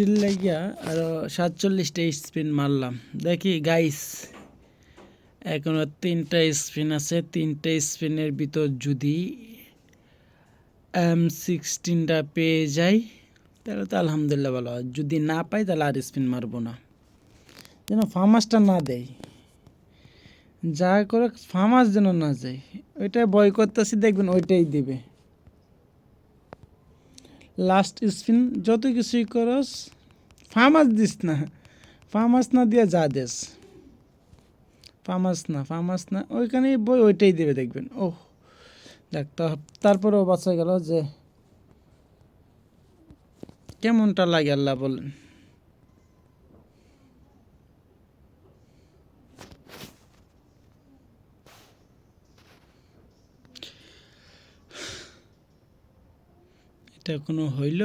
বৃষ্টির লাগিয়া আরও সাতচল্লিশটা স্পিন মারলাম। দেখি গাইস এখনও তিনটা স্পিন আছে। তিনটা স্পিনের ভিতর যদি এম সিক্সটিনটা পেয়ে যাই, তাহলে তো আলহামদুলিল্লাহ ভালো হয়। যদি না পাই, তাহলে আর স্পিন মারবো না। যেন ফার্মাসটা না দেয়। যা করে ফার্মাস যেন না যায়। ওইটাই বয় করতেছি, দেখবেন ওইটাই দিবে। লাস্ট স্পিন যত কিছুই করস ফার্মাস দিস না। ফার্মাস না দিয়ে যা দেস। ফার্মাস না ফার্মাস না, ওইখানেই বই, ওইটাই দেবে, দেখবেন। ও দেখ তারপরে তারপরেও বাঁচা গেল যে কেমনটা লাগে আল্লাহ বলেন। এটা কোনো হইল?